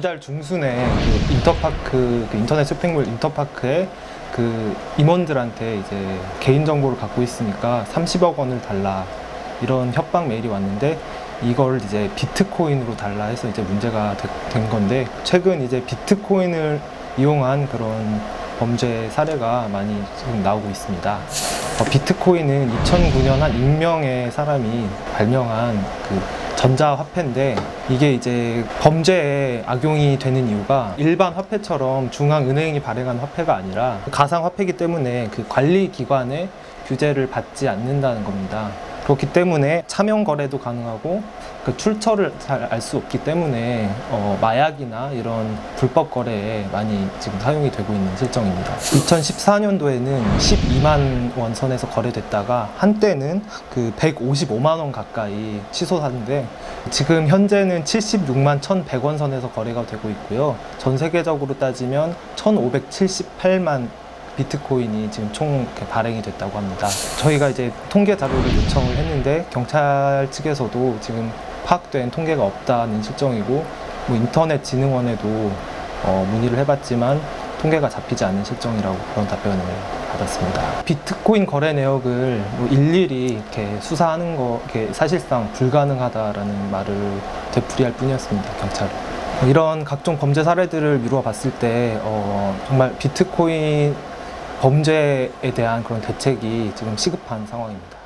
달 중순에 그 인터파크 그 인터넷 쇼핑몰 인터파크에 그 임원들한테 이제 개인 정보를 갖고 있으니까 30억 원을 달라 이런 협박 메일이 왔는데 이걸 이제 비트코인으로 달라 해서 이제 문제가 되- 된 건데 최근 이제 비트코인을 이용한 그런 범죄 사례가 많이 지금 나오고 있습니다. 어, 비트코인은 2009년 한 익명의 사람이 발명한 그 전자화폐인데 이게 이제 범죄에 악용이 되는 이유가 일반 화폐처럼 중앙은행이 발행한 화폐가 아니라 가상화폐이기 때문에 그 관리기관의 규제를 받지 않는다는 겁니다. 그렇기 때문에 차명 거래도 가능하고 그 출처를 잘 알 수 없기 때문에 어, 마약이나 이런 불법 거래에 많이 지금 사용이 되고 있는 실정입니다. 2014년도에는 12만 원 선에서 거래됐다가 한때는 그 155만 원 가까이 치솟았는데 지금 현재는 76만 1,100원 선에서 거래가 되고 있고요. 전 세계적으로 따지면 1,578만 비트코인이 지금 총 이렇게 발행이 됐다고 합니다. 저희가 이제 통계 자료를 요청을 했는데 경찰 측에서도 지금 파악된 통계가 없다는 실정이고 뭐 인터넷 진흥원에도 어, 문의를 해봤지만 통계가 잡히지 않는 실정이라고 그런 답변을 받았습니다. 비트코인 거래 내역을 뭐 일일이 이렇게 수사하는 거 이렇게 사실상 불가능하다라는 말을 되풀이할 뿐이었습니다. 경찰은. 이런 각종 범죄 사례들을 미루어 봤을 때 어, 정말 비트코인 범죄에 대한 그런 대책이 지금 시급한 상황입니다.